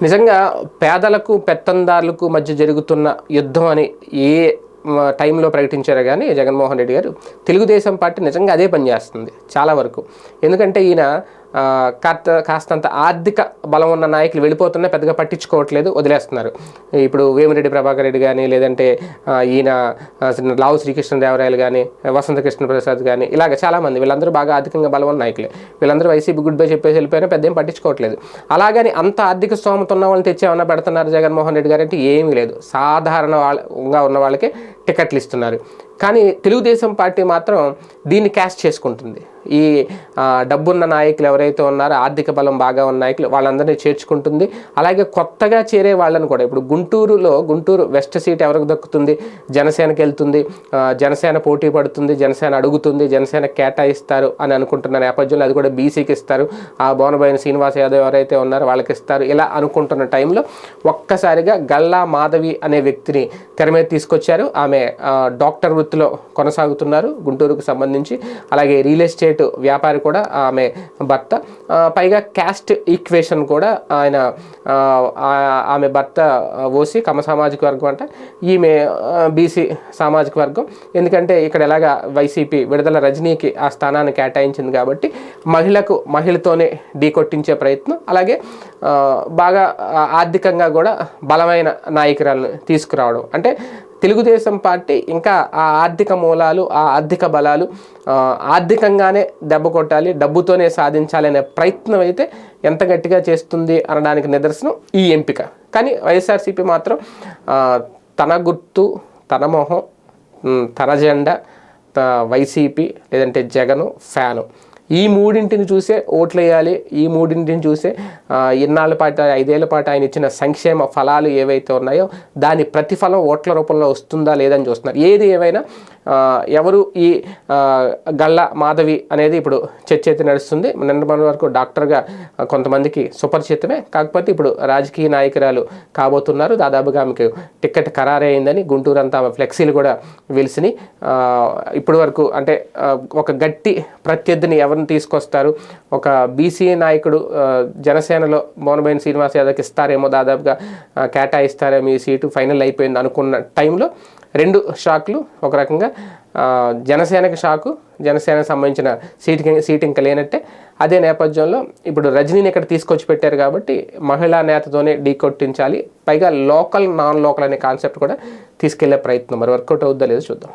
నిజంగా పేదలకు పెత్తందారులకు మధ్య జరుగుతున్న యుద్ధం అని ఏ టైంలో ప్రకటించారు కానీ జగన్మోహన్ రెడ్డి గారు తెలుగుదేశం పార్టీ నిజంగా అదే పనిచేస్తుంది చాలా వరకు. ఎందుకంటే ఈయన కాస్త కాస్తంత ఆర్థిక బలం ఉన్న నాయకులు వెళ్ళిపోతున్నా పెద్దగా పట్టించుకోవట్లేదు వదిలేస్తున్నారు. ఇప్పుడు వేమిరెడ్డి ప్రభాకర్ రెడ్డి కానీ లేదంటే ఈయన లావు శ్రీకృష్ణదేవరాయలు కానీ వసంతకృష్ణ ప్రసాద్ కానీ ఇలాగ చాలామంది వీళ్ళందరూ బాగా ఆర్థికంగా బలం ఉన్న నాయకులే. వీళ్ళందరూ వైసీపీ గుడ్ బై చెప్పేసి వెళ్ళిపోయినా పెద్ద ఏం పట్టించుకోవట్లేదు. అలాగని అంత ఆర్థిక స్తోమత ఉన్న వాళ్ళని తెచ్చేమన్నా పెడుతున్నారు జగన్మోహన్ రెడ్డి గారు అంటే ఏమీ లేదు. సాధారణ వాళ్ళగా ఉన్న వాళ్ళకి టికెట్లు ఇస్తున్నారు. కానీ తెలుగుదేశం పార్టీ మాత్రం దీన్ని క్యాష్ చేసుకుంటుంది. ఈ డబ్బున్న నాయకులు ఎవరైతే ఉన్నారో ఆర్థిక బలం బాగా ఉన్న నాయకులు వాళ్ళందరినీ చేర్చుకుంటుంది. అలాగే కొత్తగా చేరే వాళ్ళని కూడా ఇప్పుడు గుంటూరులో గుంటూరు వెస్ట్ సీట్ ఎవరికి దక్కుతుంది? జనసేనకి వెళ్తుంది. జనసేన పోటీ పడుతుంది. జనసేన అడుగుతుంది. జనసేన కేటాయిస్తారు అని అనుకుంటున్న నేపథ్యంలో అది కూడా బీసీకి ఇస్తారు. ఆ బోనబోయిన శ్రీనివాస్ యాదవ్ ఎవరైతే ఉన్నారో వాళ్ళకి ఇస్తారు. ఇలా అనుకుంటున్న టైంలో ఒక్కసారిగా గల్లా మాధవి అనే వ్యక్తిని తెర మీద తీసుకొచ్చారు. ఆమె డాక్టర్ వృత్తిలో కొనసాగుతున్నారు గుంటూరుకు సంబంధించి. అలాగే రియల్ ఎస్టేట్ వ్యాపారి కూడా ఆమె భర్త. పైగా క్యాస్ట్ ఈక్వేషన్ కూడా ఆయన ఆమె భర్త ఓసి కమ సామాజిక వర్గం అంటే. ఈమె బీసీ సామాజిక వర్గం. ఎందుకంటే ఇక్కడ ఎలాగా వైసీపీ విడుదల రజనీకి ఆ స్థానాన్ని కేటాయించింది కాబట్టి మహిళకు మహిళతోనే ఢీకొట్టించే ప్రయత్నం. అలాగే బాగా ఆర్థికంగా కూడా బలమైన నాయకురాలను తీసుకురావడం. అంటే తెలుగుదేశం పార్టీ ఇంకా ఆ ఆర్థిక మూలాలు ఆ ఆర్థిక బలాలు ఆర్థికంగానే దెబ్బ కొట్టాలి డబ్బుతోనే సాధించాలనే ప్రయత్నం అయితే ఎంత గట్టిగా చేస్తుంది అనడానికి నిదర్శనం ఈ ఎంపిక. కానీ వైఎస్ఆర్సీపీ మాత్రం తన గుర్తు తన మొహం తన జెండా వైసీపీ లేదంటే జగను ఫ్యాను. ఈ మూడింటిని చూసే ఓట్లు వేయాలి ఈ మూడింటిని చూసే ఆ, ఇన్నాళ్ళ పాటు ఐదేళ్ళ పాటు ఆయన ఇచ్చిన సంక్షేమ ఫలాలు ఏవైతే ఉన్నాయో దాని ప్రతిఫలం ఓట్ల రూపంలో వస్తుందా లేదని చూస్తున్నారు. ఏది ఏవైనా ఎవరు ఈ గళ్ళ మాధవి అనేది ఇప్పుడు చర్చ అయితే నడుస్తుంది. నిన్న మన వరకు డాక్టర్గా కొంతమందికి సుపరిచితమే. కాకపోతే ఇప్పుడు రాజకీయ నాయకురాలు కాబోతున్నారు. దాదాపుగా ఆమెకు టికెట్ ఖరారైందని గుంటూరు అంతా ఆమె ఫ్లెక్సీలు కూడా వెలిసినాయి. ఇప్పటి వరకు అంటే ఒక గట్టి ప్రత్యర్థిని ఎవరిని తీసుకొస్తారు. ఒక బీసీ నాయకుడు జనసేనలో మోనబైన్ శ్రీనివాస్ యాదవ్కి ఇస్తారేమో దాదాపుగా కేటాయిస్తారేమో ఈ సీటు ఫైనల్ అయిపోయింది అనుకున్న టైంలో రెండు షాక్లు ఒక రకంగా జనసేనకి షాకు జనసేనకు సంబంధించిన సీట్ సీట్ ఇంకా లేనట్టే. అదే నేపథ్యంలో ఇప్పుడు రజనీని ఇక్కడ తీసుకొచ్చి పెట్టారు కాబట్టి మహిళా నేతతోనే ఢీకొట్టించాలి పైగా లోకల్ నాన్ లోకల్ అనే కాన్సెప్ట్ కూడా తీసుకెళ్ళే ప్రయత్నం. మరి వర్కౌట్ అవుద్దా లేదో చూద్దాం.